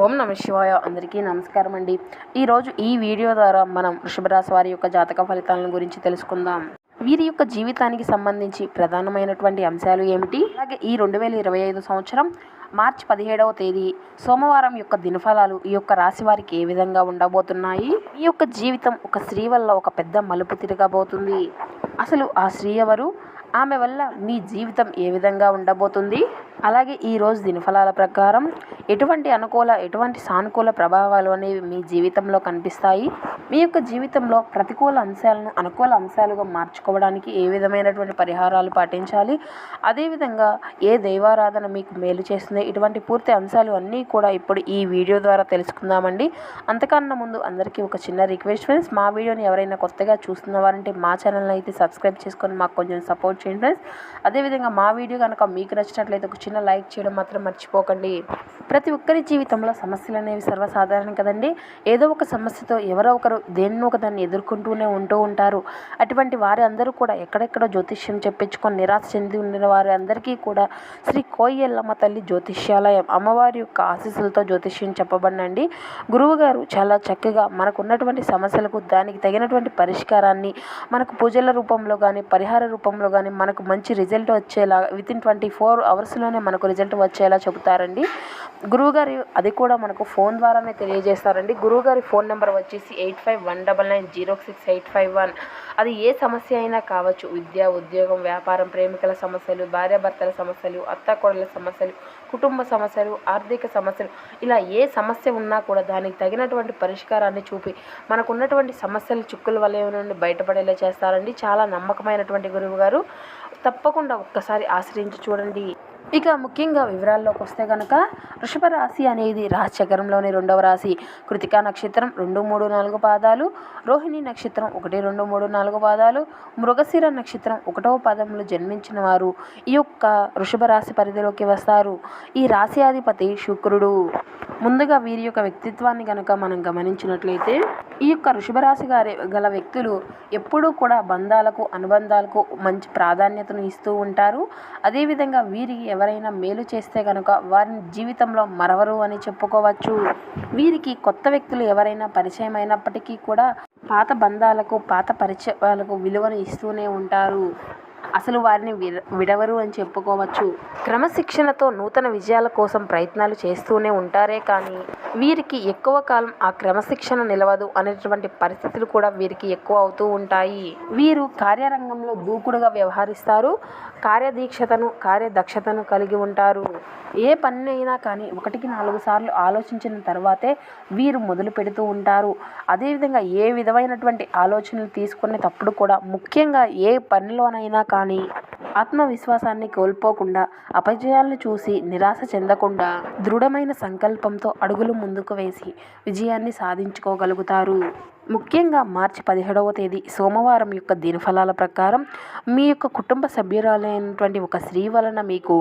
ఓం నమ శివాయ. అందరికీ నమస్కారం అండి. ఈరోజు ఈ వీడియో ద్వారా మనం వృషభరాశి వారి యొక్క జాతక ఫలితాలను గురించి తెలుసుకుందాం. వీరి యొక్క జీవితానికి సంబంధించి ప్రధానమైనటువంటి అంశాలు ఏమిటి? అలాగే ఈ రెండు వేల ఇరవై ఐదు సంవత్సరం మార్చి పదిహేడవ తేదీ సోమవారం యొక్క దినఫలాలు ఈ యొక్క రాశి వారికి ఏ విధంగా ఉండబోతున్నాయి? ఈ యొక్క జీవితం ఒక స్త్రీ వల్ల ఒక పెద్ద మలుపు తిరగబోతుంది. అసలు ఆ స్త్రీ ఎవరు? ఆమె వల్ల మీ జీవితం ఏ విధంగా ఉండబోతుంది? అలాగే ఈ రోజు దినఫలాల ప్రకారం ఎటువంటి అనుకూల ఎటువంటి సానుకూల ప్రభావాలు అనేవి మీ జీవితంలో కనిపిస్తాయి? మీ యొక్క జీవితంలో ప్రతికూల అంశాలను అనుకూల అంశాలుగా మార్చుకోవడానికి ఏ విధమైనటువంటి పరిహారాలు పాటించాలి? అదేవిధంగా ఏ దైవారాధన మీకు మేలు చేస్తుంది? ఇటువంటి పూర్తి అంశాలు అన్నీ కూడా ఇప్పుడు ఈ వీడియో ద్వారా తెలుసుకుందామండి. అంతకన్నా ముందు అందరికీ ఒక చిన్న రిక్వెస్ట్ ఫ్రెండ్స్ మా వీడియోని ఎవరైనా కొత్తగా చూస్తున్న వారంటే మా ఛానల్ని అయితే సబ్స్క్రైబ్ చేసుకొని మాకు కొంచెం సపోర్ట్ చేయండి ఫ్రెండ్స్. అదేవిధంగా మా వీడియో కనుక మీకు నచ్చినట్లయితే ఒక చిన్న లైక్ చేయడం మాత్రం మర్చిపోకండి. ప్రతి ఒక్కరి జీవితంలో సమస్యలు అనేవి సర్వసాధారణం కదండి. ఏదో ఒక సమస్యతో ఎవరో ఒకరు దేన్నో ఒక దాన్ని ఎదుర్కొంటూనే ఉంటూ ఉంటారు. అటువంటి వారి అందరూ కూడా ఎక్కడెక్కడో జ్యోతిష్యం చెప్పించుకొని నిరాశ చెంది ఉండిన వారి అందరికీ కూడా శ్రీ కోయల్లమ్మ తల్లి జ్యోతిష్యాలయం అమ్మవారి యొక్క ఆశీస్సులతో జ్యోతిష్యం చెప్పబడినండి. గురువు గారు చాలా చక్కగా మనకు ఉన్నటువంటి సమస్యలకు దానికి తగినటువంటి పరిష్కారాన్ని మనకు పూజల రూపంలో కానీ పరిహార రూపంలో కానీ మనకు మంచి రిజల్ట్ వచ్చేలా విత్ ఇన్ ట్వంటీ ఫోర్ అవర్స్లోనే మనకు రిజల్ట్ వచ్చేలా చెబుతారండి. గురువుగారి అది కూడా మనకు ఫోన్ ద్వారానే తెలియజేస్తారండి. గురువుగారి ఫోన్ నెంబర్ వచ్చేసి eight five one double nine zero six eight five one అది ఏ సమస్య అయినా కావచ్చు. విద్య ఉద్యోగం వ్యాపారం ప్రేమికుల సమస్యలు భార్యాభర్తల సమస్యలు అత్తాకోడల సమస్యలు కుటుంబ సమస్యలు ఆర్థిక సమస్యలు ఇలా ఏ సమస్య ఉన్నా కూడా దానికి తగినటువంటి పరిష్కారాన్ని చూపి మనకు ఉన్నటువంటి సమస్యలు చిక్కుల వలయ నుండి బయటపడేలా చేస్తారండి. చాలా నమ్మకమైనటువంటి గురువు గారు తప్పకుండా ఒక్కసారి ఆశ్రయించి చూడండి. ఇక ముఖ్యంగా వివరాల్లోకి వస్తే కనుక వృషభ రాశి అనేది రాశిచక్రంలోని రెండవ రాశి. కృతికా నక్షత్రం రెండు మూడు నాలుగు పాదాలు రోహిణి నక్షత్రం ఒకటి రెండు మూడు నాలుగు పాదాలు మృగశిర నక్షత్రం ఒకటవ పాదంలో జన్మించిన వారు ఈ యొక్క వృషభ రాశి పరిధిలోకి వస్తారు. ఈ రాశి అధిపతి శుక్రుడు. ముందుగా వీరి యొక్క వ్యక్తిత్వాన్ని కనుక మనం గమనించినట్లయితే ఈ యొక్క వృషభరాశి గారి గల వ్యక్తులు ఎప్పుడూ కూడా బంధాలకు అనుబంధాలకు మంచి ప్రాధాన్యతను ఇస్తూ ఉంటారు. అదేవిధంగా వీరికి ఎవరైనా మేలు చేస్తే కనుక వారిని జీవితంలో మరవరు అని చెప్పుకోవచ్చు. వీరికి కొత్త వ్యక్తులు ఎవరైనా పరిచయం అయినప్పటికీ కూడా పాత బంధాలకు పాత పరిచయాలకు విలువను ఇస్తూనే ఉంటారు. అసలు వారిని విడ విడవరు అని చెప్పుకోవచ్చు. క్రమశిక్షణతో నూతన విజయాల కోసం ప్రయత్నాలు చేస్తూనే ఉంటారే కానీ వీరికి ఎక్కువ కాలం ఆ క్రమశిక్షణ నిలవదు అనేటువంటి పరిస్థితులు కూడా వీరికి ఎక్కువ అవుతూ ఉంటాయి. వీరు కార్యరంగంలో దూకుడుగా వ్యవహరిస్తారు కార్యదీక్షతను కార్యదక్షతను కలిగి ఉంటారు. ఏ పని అయినా కానీ ఒకటికి నాలుగు సార్లు ఆలోచించిన తర్వాతే వీరు మొదలు పెడుతూ ఉంటారు. అదేవిధంగా ఏ విధమైనటువంటి ఆలోచనలు తీసుకునేటప్పుడు కూడా ముఖ్యంగా ఏ పనిలోనైనా కానీ ఆత్మవిశ్వాసాన్ని కోల్పోకుండా అపజయాలను చూసి నిరాశ చెందకుండా దృఢమైన సంకల్పంతో అడుగులు ముందుకు వేసి విజయాన్ని సాధించుకోగలుగుతారు. ముఖ్యంగా మార్చి పదిహేడవ తేదీ సోమవారం యొక్క దినఫలాల ప్రకారం మీ యొక్క కుటుంబ సభ్యురాలైనటువంటి ఒక స్త్రీ వలన మీకు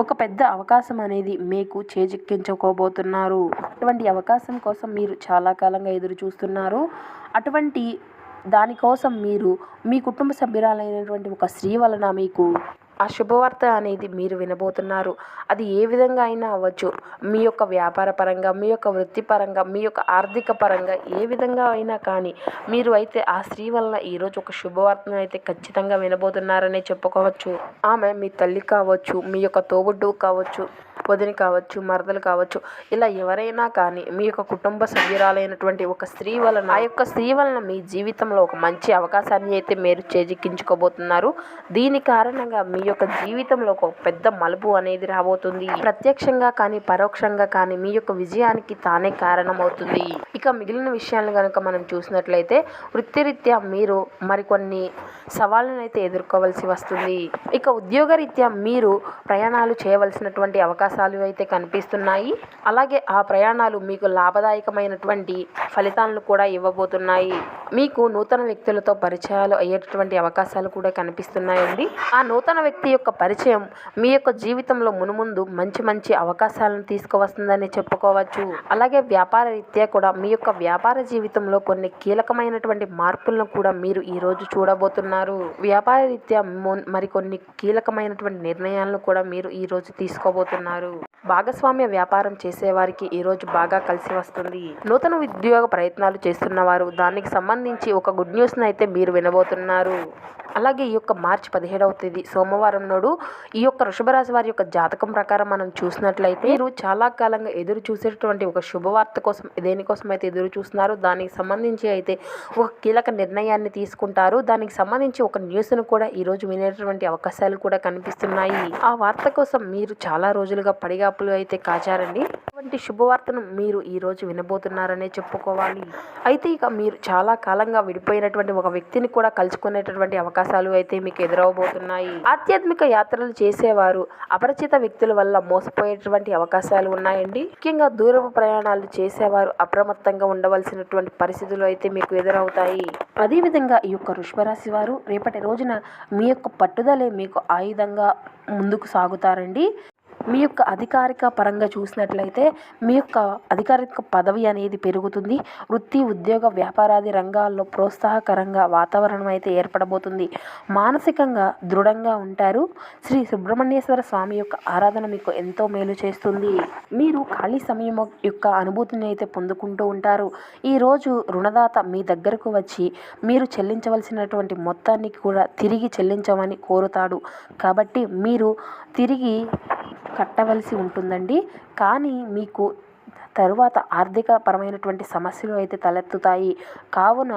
ఒక పెద్ద అవకాశం అనేది మీకు చేజిక్కించుకోబోతున్నారు. అటువంటి అవకాశం కోసం మీరు చాలా కాలంగా ఎదురు చూస్తున్నారు అటువంటి దానికోసం మీరు మీ కుటుంబ సభ్యురాలైనటువంటి ఒక స్త్రీ వలన మీకు ఆ శుభవార్త అనేది మీరు వినబోతున్నారు. అది ఏ విధంగా అయినా అవ్వచ్చు. మీ యొక్క వ్యాపార పరంగా మీ యొక్క వృత్తిపరంగా మీ యొక్క ఆర్థిక పరంగా ఏ విధంగా అయినా కానీ మీరు అయితే ఆ స్త్రీ వలన ఈరోజు ఒక శుభవార్తను అయితే ఖచ్చితంగా వినబోతున్నారనే చెప్పుకోవచ్చు. ఆమె మీ తల్లి కావచ్చు మీ యొక్క తోబుడ్డు కావచ్చు వదిని కావచ్చు మరదలు కావచ్చు ఇలా ఎవరైనా కానీ మీ యొక్క కుటుంబ సభ్యురాలైనటువంటి ఒక స్త్రీ వలన ఆ యొక్క స్త్రీ వలన మీ జీవితంలో ఒక మంచి అవకాశాన్ని అయితే మీరు చేజిక్కించుకోబోతున్నారు. దీని కారణంగా మీ యొక్క జీవితంలో ఒక పెద్ద మలుపు అనేది రాబోతుంది. ప్రత్యక్షంగా కానీ పరోక్షంగా కానీ మీ యొక్క విజయానికి తానే కారణమవుతుంది. ఇక మిగిలిన విషయాలను కనుక మనం చూసినట్లయితే వృత్తిరీత్యా మీరు మరికొన్ని సవాళ్ళను అయితే ఎదుర్కోవాల్సి వస్తుంది. ఇక ఉద్యోగరీత్యా మీరు ప్రయాణాలు చేయవలసినటువంటి అవకాశాలు అయితే కనిపిస్తున్నాయి. అలాగే ఆ ప్రయాణాలు మీకు లాభదాయకమైనటువంటి ఫలితాలను కూడా ఇవ్వబోతున్నాయి. మీకు నూతన వ్యక్తులతో పరిచయాలు అయ్యేటటువంటి అవకాశాలు కూడా కనిపిస్తున్నాయండి. ఆ నూతన వ్యక్తి యొక్క పరిచయం మీ యొక్క జీవితంలో మునుముందు మంచి మంచి అవకాశాలను తీసుకువస్తుందని చెప్పుకోవచ్చు. అలాగే వ్యాపార రీత్యా కూడా మీ యొక్క వ్యాపార జీవితంలో కొన్ని కీలకమైనటువంటి మార్పులను కూడా మీరు ఈ రోజు చూడబోతున్నారు. వ్యాపార రీత్యా మరికొన్ని కీలకమైనటువంటి నిర్ణయాలను కూడా మీరు ఈ రోజు తీసుకోబోతున్నారు. భాగస్వామ్య వ్యాపారం చేసేవారికి ఈరోజు బాగా కలిసి వస్తుంది. నూతన ఉద్యోగ ప్రయత్నాలు చేస్తున్నవారు దానికి సంబంధించి ఒక గుడ్ న్యూస్ని అయితే మీరు వినబోతున్నారు. అలాగే ఈ యొక్క మార్చి పదిహేడవ తేదీ సోమవారం నాడు ఈ యొక్క వృషభరాశి వారి యొక్క జాతకం ప్రకారం మనం చూసినట్లయితే మీరు చాలా కాలంగా ఎదురు చూసేటటువంటి ఒక శుభవార్త కోసం దేనికోసం అయితే ఎదురు చూస్తున్నారు దానికి సంబంధించి అయితే ఒక కీలక నిర్ణయాన్ని తీసుకుంటారు. దానికి సంబంధించి ఒక న్యూస్ను కూడా ఈ రోజు వినేటటువంటి అవకాశాలు కూడా కనిపిస్తున్నాయి. ఆ వార్త కోసం మీరు చాలా రోజులుగా పడిగా పడిగాపులు అయితే కాచారండి. అటువంటి శుభవార్తను మీరు ఈ రోజు వినబోతున్నారనే చెప్పుకోవాలి. అయితే ఇక మీరు చాలా కాలంగా విడిపోయినటువంటి ఒక వ్యక్తిని కూడా కలుసుకునేటటువంటి అవకాశాలు అయితే మీకు ఎదురవబోతున్నాయి. ఆధ్యాత్మిక యాత్రలు చేసేవారు అపరిచిత వ్యక్తుల వల్ల మోసపోయేటువంటి అవకాశాలు ఉన్నాయండి. ముఖ్యంగా దూరపు ప్రయాణాలు చేసేవారు అప్రమత్తంగా ఉండవలసినటువంటి పరిస్థితులు అయితే మీకు ఎదురవుతాయి. అదేవిధంగా ఈ యొక్క వృషభరాశి వారు రేపటి రోజున మీ యొక్క పట్టుదలే మీకు ఆయుధంగా ముందుకు సాగుతారండి. మీ యొక్క అధికారిక పరంగా చూసినట్లయితే మీ యొక్క అధికారిక పదవి అనేది పెరుగుతుంది. వృత్తి ఉద్యోగ వ్యాపారాది రంగాల్లో ప్రోత్సాహకరంగా వాతావరణం అయితే ఏర్పడబోతుంది. మానసికంగా దృఢంగా ఉంటారు. శ్రీ సుబ్రహ్మణ్యేశ్వర స్వామి యొక్క ఆరాధన మీకు ఎంతో మేలు చేస్తుంది. మీరు ఖాళీ సమయం యొక్క అనుభూతిని అయితే పొందుకుంటూ ఉంటారు. ఈరోజు రుణదాత మీ దగ్గరకు వచ్చి మీరు చెల్లించవలసినటువంటి మొత్తాన్ని కూడా తిరిగి చెల్లించమని కోరుతాడు. కాబట్టి మీరు తిరిగి కట్టవలసి ఉంటుందండి. కానీ మీకు తరువాత ఆర్థిక పరమైనటువంటి సమస్యలు అయితే తలెత్తుతాయి. కావున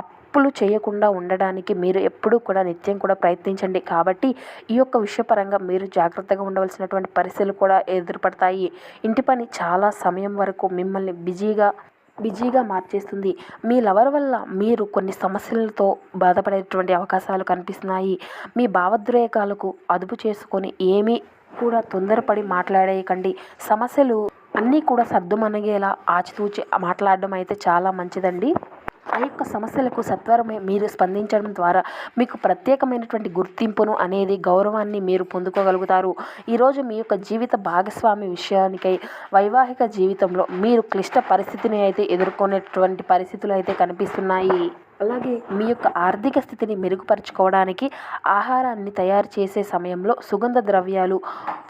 అప్పులు చేయకుండా ఉండడానికి మీరు ఎప్పుడూ కూడా నిత్యం కూడా ప్రయత్నించండి. కాబట్టి ఈ యొక్క విషయపరంగా మీరు జాగ్రత్తగా ఉండవలసినటువంటి పరిస్థితులు కూడా ఎదురుపడతాయి. ఇంటి పని చాలా సమయం వరకు మిమ్మల్ని బిజీగా బిజీగా మార్చేస్తుంది. మీ లవర్ వల్ల మీరు కొన్ని సమస్యలతో బాధపడేటువంటి అవకాశాలు కనిపిస్తున్నాయి. మీ భావోద్రేకాలకు అదుపు చేసుకొని ఏమీ కూడా తొందరపడి మాట్లాడేయకండి. సమస్యలు అన్నీ కూడా సర్దుమణిగేలా ఆచితూచి మాట్లాడడం అయితే చాలా మంచిదండి. ఆ యొక్క సమస్యలకు సత్వరమే మీరు స్పందించడం ద్వారా మీకు ప్రత్యేకమైనటువంటి గుర్తింపును అనేది గౌరవాన్ని మీరు పొందుకోగలుగుతారు. ఈరోజు మీ యొక్క జీవిత భాగస్వామి విషయానికై వైవాహిక జీవితంలో మీరు క్లిష్ట పరిస్థితిని అయితే ఎదుర్కొనేటువంటి పరిస్థితులు అయితే కనిపిస్తున్నాయి. అలాగే మీ యొక్క ఆర్థిక స్థితిని మెరుగుపరుచుకోవడానికి ఆహారాన్ని తయారు చేసే సమయంలో సుగంధ ద్రవ్యాలు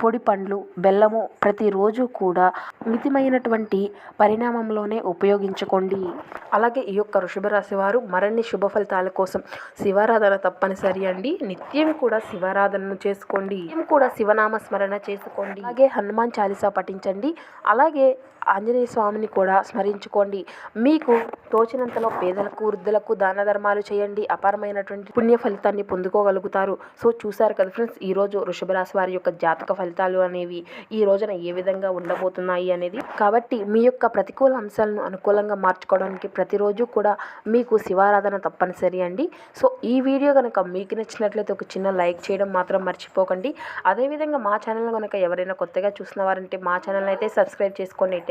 పొడి పండ్లు బెల్లము ప్రతిరోజు కూడా మితిమైనటువంటి పరిణామంలోనే ఉపయోగించుకోండి. అలాగే ఈ యొక్క వృషభ రాశి వారు మరిన్ని శుభ ఫలితాల కోసం శివారాధన తప్పనిసరి అండి. నిత్యం కూడా శివారాధనను చేసుకోండి. నిత్యం కూడా శివనామ స్మరణ చేసుకోండి. అలాగే హనుమాన్ చాలీసా పఠించండి. అలాగే ఆంజనేయ స్వామిని కూడా స్మరించుకోండి. మీకు తోచినంతలో పేదలకు వృద్ధులకు దాన ధర్మాలు చేయండి. అపారమైనటువంటి పుణ్య ఫలితాన్ని పొందుకోగలుగుతారు. సో చూసారు కదా ఫ్రెండ్స్ ఈరోజు వృషభ రాశి వారి యొక్క జాతక ఫలితాలు అనేవి ఈ రోజున ఏ విధంగా ఉండబోతున్నాయి అనేది. కాబట్టి మీ యొక్క ప్రతికూల అంశాలను అనుకూలంగా మార్చుకోవడానికి ప్రతిరోజు కూడా మీకు శివారాధన తప్పనిసరి అండి. సో ఈ వీడియో కనుక మీకు నచ్చినట్లయితే ఒక చిన్న లైక్ చేయడం మాత్రం మర్చిపోకండి. అదేవిధంగా మా ఛానల్ కనుక ఎవరైనా కొత్తగా చూసిన వారంటే మా ఛానల్ అయితే సబ్స్క్రైబ్ చేసుకోండి